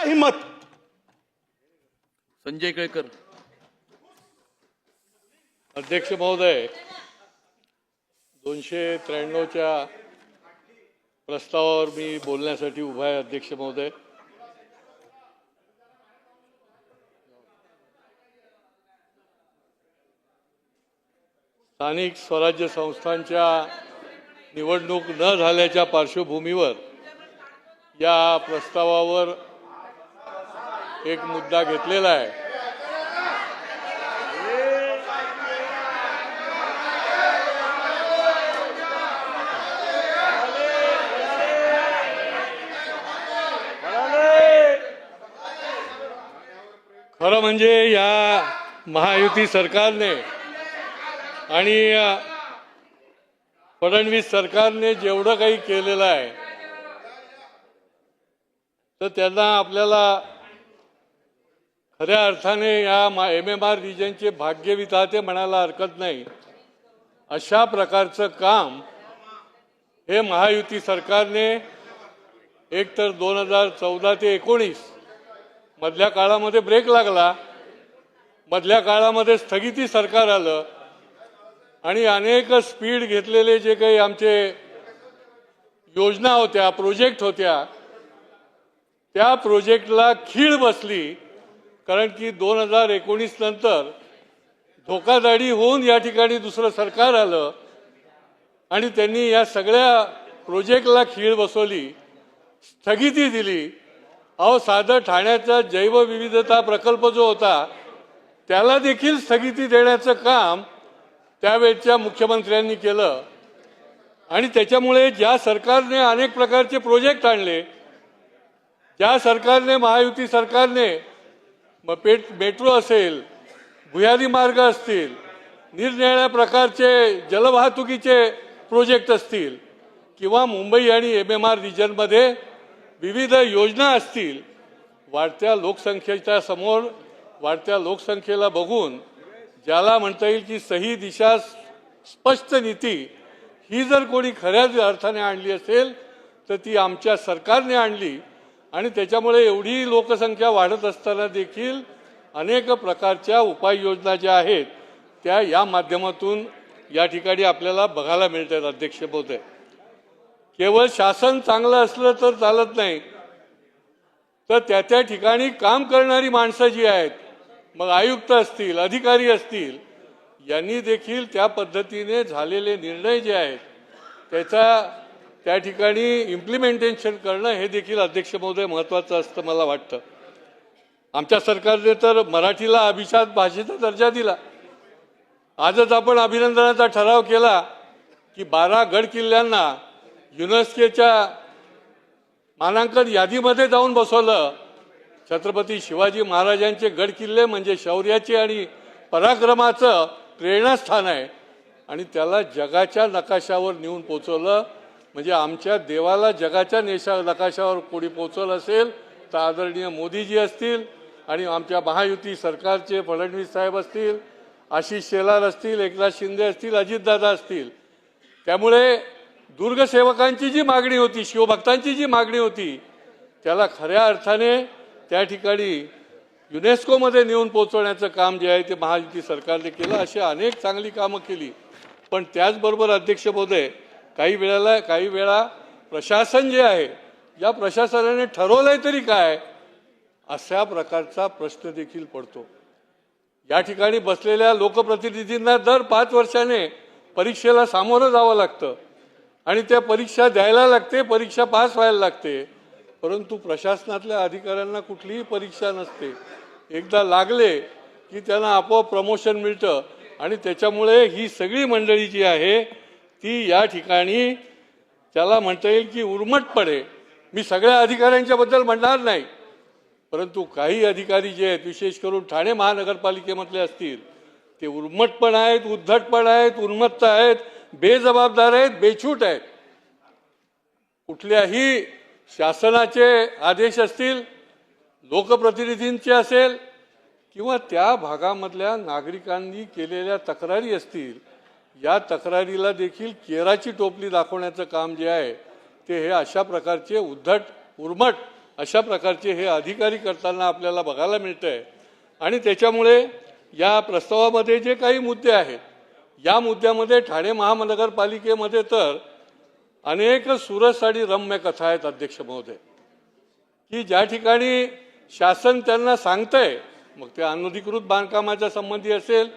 क्या हिम्मत? संजय केळकर. अध्यक्ष महोदय दोनशे त्र्याण्णवच्या प्रस्तावावर मी बोलण्यासाठी उभा आहे अध्यक्ष महोदय. स्थानिक स्वराज्य संस्थांच्या निवडणूक न झाल्याच्या पार्श्वभूमीवर या प्रस्तावावर एक मुद्दा घेतलेला आहे. खरं म्हणजे या महायुती सरकारने आणि फडणवीस सरकारने जेवढं काही केलेलं आहे तर त्यांना आपल्याला खऱ्या अर्थाने या मा एम एम आर रिजनचे भाग्य विधाते म्हणायला हरकत नाही. अशा प्रकारचं काम हे महायुती सरकारने एक तर दोन हजार चौदा ते एकोणीस मधल्या काळामध्ये ब्रेक लागला. मधल्या काळामध्ये स्थगिती सरकार आलं आणि अनेक स्पीड घेतलेले जे काही आमचे योजना होत्या प्रोजेक्ट होत्या त्या प्रोजेक्टला खीळ बसली. कारण की दोन हजार एकोणीस नंतर धोकादाडी होऊन या ठिकाणी दुसरं सरकार आलं आणि त्यांनी या सगळ्या प्रोजेक्टला खीळ बसवली स्थगिती दिली. अहो साधं ठाण्याचा जैवविविधता प्रकल्प जो होता त्याला देखील स्थगिती देण्याचं काम त्यावेळच्या मुख्यमंत्र्यांनी केलं. आणि त्याच्यामुळे ज्या सरकारने अनेक प्रकारचे प्रोजेक्ट आणले ज्या सरकारने महायुती सरकारने मग पेट मेट्रो असेल भुयारी मार्ग असतील निरनिराळ्या प्रकारचे जलवाहतुकीचे प्रोजेक्ट असतील किंवा मुंबई आणि एम एम आर रिजनमध्ये विविध योजना असतील वाढत्या लोकसंख्येच्या समोर वाढत्या लोकसंख्येला बघून ज्याला म्हणता येईल की सही दिशा स्पष्ट नीती ही जर कोणी खऱ्याच अर्थाने आणली असेल तर ती आमच्या सरकारने आणली आणि त्याच्यामुळे एवढी लोकसंख्या वाढत असताना देखील अनेक प्रकारच्या उपाययोजना ज्या आहेत त्या या माध्यमातून या ठिकाणी आपल्याला बघायला मिळतात अध्यक्ष महोदय केवळ शासन चांगलं असलं तर चालत नाही. तर त्या त्या ठिकाणी काम करणारी माणसं जी आहेत मग आयुक्त असतील अधिकारी असतील यांनी देखील त्या पद्धतीने झालेले निर्णय जे आहेत त्याचा त्या ठिकाणी इम्प्लिमेंटेशन करणं हे देखील अध्यक्ष महोदय महत्त्वाचं असतं मला वाटतं. आमच्या सरकारने तर मराठीला अभिशात भाषेचा दर्जा दिला. आजच आपण अभिनंदनाचा ठराव केला की बारा गड किल्ल्यांना युनेस्कोच्या मानांकन यादीमध्ये जाऊन बसवलं. छत्रपती शिवाजी महाराजांचे गड किल्ले म्हणजे शौर्याचे आणि पराक्रमाचं प्रेरणास्थान आहे. आणि त्याला जगाच्या नकाशावर नेऊन पोचवलं. म्हणजे आमच्या देवाला जगाच्या नेशा नकाशावर कोणी पोचवलं असेल तर आदरणीय मोदीजी असतील आणि आमच्या महायुती सरकारचे फडणवीस साहेब असतील आशिष शेलार असतील एकनाथ शिंदे असतील अजितदादा असतील. त्यामुळे दुर्गसेवकांची जी मागणी होती शिवभक्तांची जी मागणी होती त्याला खऱ्या अर्थाने त्या ठिकाणी युनेस्कोमध्ये नेऊन पोचवण्याचं काम जे आहे ते महायुती सरकारने केलं अशी अनेक चांगली कामं केली. पण त्याचबरोबर अध्यक्ष महोदय काही वेळेला काही वेळा प्रशासन जे आहे या प्रशासनाने ठरवलंय तरी काय अशा प्रकारचा प्रश्न देखील पडतो. या ठिकाणी बसलेल्या लोकप्रतिनिधींना दर पाच वर्षाने परीक्षेला सामोरं जावं लागतं. आणि त्या परीक्षा द्यायला लागते परीक्षा पास व्हायला लागते. परंतु प्रशासनातल्या अधिकाऱ्यांना कुठलीही परीक्षा नसते. एकदा लागले की त्यांना आपोआप प्रमोशन मिळतं. आणि त्याच्यामुळे ही सगळी मंडळी जी आहे ती या ठिकाणी त्याला म्हणता येईल की उर्मटपणे मी सगळ्या अधिकाऱ्यांच्याबद्दल म्हणणार नाही. परंतु काही अधिकारी जे आहेत विशेष करून ठाणे महानगरपालिकेमधले असतील ते उर्मटपण आहेत उद्धटपण आहेत उन्मत्त आहेत बेजबाबदार आहेत बेछूट आहेत. कुठल्याही शासनाचे आदेश असतील लोकप्रतिनिधींचे असेल किंवा त्या भागामधल्या नागरिकांनी केलेल्या तक्रारी असतील या तक्रारीला देखील केराची टोपली दाखवण्याचं काम जे आहे ते हे अशा प्रकारचे उद्धट उर्मट अशा प्रकारचे हे अधिकारी करताना आपल्याला बघायला मिळतंय. आणि त्याच्यामुळे या प्रस्तावामध्ये जे काही मुद्दे आहेत या मुद्द्यामध्ये ठाणे महानगरपालिकेमध्ये तर अनेक सुरस आणि रम्य कथा आहेत अध्यक्ष महोदय. की ज्या ठिकाणी शासन त्यांना सांगतंय मग ते अनधिकृत बांधकामाच्या संबंधी असेल